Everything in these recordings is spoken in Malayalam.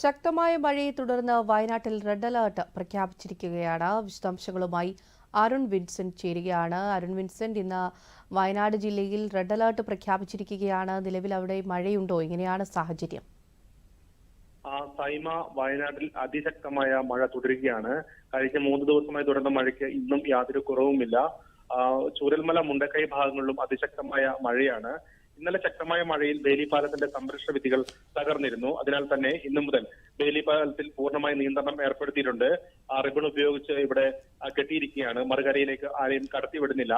ശക്തമായ മഴയെ തുടർന്ന് വയനാട്ടിൽ റെഡ് അലേർട്ട് പ്രഖ്യാപിച്ചിരിക്കുകയാണ്. വിശദാംശങ്ങളുമായി അരുൺ വിൻസെന്റ് ചേരുകയാണ്. അരുൺ വിൻസെന്റ് ഇന്ന് വയനാട് ജില്ലയിൽ റെഡ് അലേർട്ട് പ്രഖ്യാപിച്ചിരിക്കുകയാണ്. നിലവിൽ അവിടെ മഴയുണ്ടോ? എങ്ങനെയാണ് സാഹചര്യം? സൈമ വയനാട്ടിൽ അതിശക്തമായ മഴ തുടരുകയാണ്. കഴിഞ്ഞ മൂന്ന് ദിവസമായി തുടർന്ന മഴയ്ക്ക് ഇന്നും യാതൊരു കുറവുമില്ല. ചൂരൽമല മുണ്ടക്കൈ ഭാഗങ്ങളിലും അതിശക്തമായ മഴയാണ്. ഇന്നലെ ശക്തമായ മഴയിൽ ബേലിപ്പാലത്തിന്റെ സംരക്ഷണ വിധികൾ തകർന്നിരുന്നു. അതിനാൽ തന്നെ ഇന്നു മുതൽ ബേലിപ്പാലത്തിൽ പൂർണമായ നിയന്ത്രണം ഏർപ്പെടുത്തിയിട്ടുണ്ട്. റിബൺ ഉപയോഗിച്ച് ഇവിടെ കെട്ടിയിരിക്കുകയാണ്. മറുകരയിലേക്ക് ആരെയും കടത്തിവിടുന്നില്ല.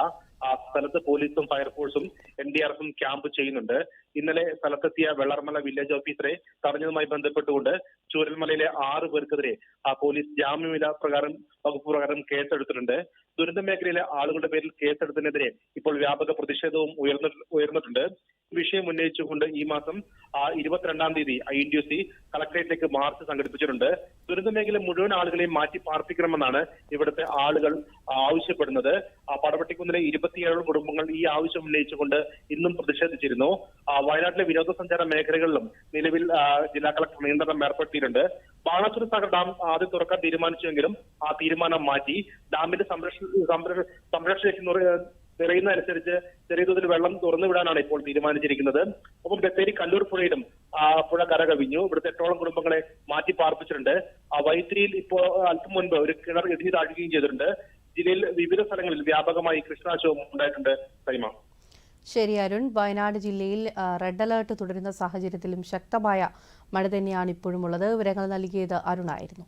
ആ സ്ഥലത്ത് പോലീസും ഫയർഫോഴ്സും എൻ ഡി ആർ എഫും ക്യാമ്പ് ചെയ്യുന്നുണ്ട്. ഇന്നലെ സ്ഥലത്തെത്തിയ വെള്ളർമല വില്ലേജ് ഓഫീസറെ തടഞ്ഞതുമായി ബന്ധപ്പെട്ടുകൊണ്ട് ചൂരൽമലയിലെ ആറ് പേർക്കെതിരെ ആ പോലീസ് ജാമ്യമില്ല പ്രകാരം വകുപ്പ് പ്രകാരം കേസെടുത്തിട്ടുണ്ട്. ദുരന്ത മേഖലയിലെ ആളുകളുടെ പേരിൽ കേസെടുത്തതിനെതിരെ ഇപ്പോൾ വ്യാപക പ്രതിഷേധവും ഉയർന്നി ഉയർന്നിട്ടുണ്ട്. വിഷയം ഉന്നയിച്ചുകൊണ്ട് ഈ മാസം ഇരുപത്തിരണ്ടാം തീയതി ഐ എൻ ഡി സി കളക്ടറേറ്റിലേക്ക് മാർച്ച് സംഘടിപ്പിച്ചിട്ടുണ്ട്. ദുരന്ത മേഖല മുഴുവൻ ആളുകളെയും മാറ്റി പാർപ്പിക്കണമെന്നാണ് ഇവിടുത്തെ ആളുകൾ ആവശ്യപ്പെടുന്നത്. ആ പടവട്ടിക്കുന്നിലെ ഇരുപത്തിയേഴ് കുടുംബങ്ങൾ ഈ ആവശ്യം ഉന്നയിച്ചുകൊണ്ട് ഇന്നും പ്രതിഷേധിച്ചിരുന്നു. വയനാട്ടിലെ വിനോദസഞ്ചാര മേഖലകളിലും നിലവിൽ ജില്ലാ കളക്ടർ നിയന്ത്രണം ഏർപ്പെടുത്തിയിട്ടുണ്ട്. ബാണാസുര സാഗർ ഡാം ആദ്യം തുറക്കാൻ തീരുമാനിച്ചുവെങ്കിലും ആ തീരുമാനം മാറ്റി. ഡാമിന്റെ സംരക്ഷണ സംരക്ഷ സംരക്ഷണ നിറ- നിറയുന്നതനുസരിച്ച് ചെറിയ തോതിൽ വെള്ളം തുറന്നു വിടാനാണ് ഇപ്പോൾ തീരുമാനിച്ചിരിക്കുന്നത്. ഒപ്പം ബത്തേരി കല്ലൂർ പുഴയിലും പുഴ കരകവിഞ്ഞു ഇവിടുത്തെ എട്ടോളം കുടുംബങ്ങളെ മാറ്റി പാർപ്പിച്ചിട്ടുണ്ട്. ആ വൈത്രിയിൽ ഇപ്പോ അല്പം മുൻപ് ഒരു കിണർ ഇടിഞ്ഞു താഴുകയും ചെയ്തിട്ടുണ്ട്. ജില്ലയിൽ വിവിധ സ്ഥലങ്ങളിൽ വ്യാപകമായി കൃഷ്ണനാശവും ഉണ്ടായിട്ടുണ്ട് സൈമ. ശരി അരുൺ. വയനാട് ജില്ലയിൽ റെഡ് അലേർട്ട് തുടരുന്ന സാഹചര്യത്തിലും ശക്തമായ മഴ തന്നെയാണ് ഇപ്പോഴും ഉള്ളത്. വിവരങ്ങൾ നൽകിയത് അരുണായിരുന്നു.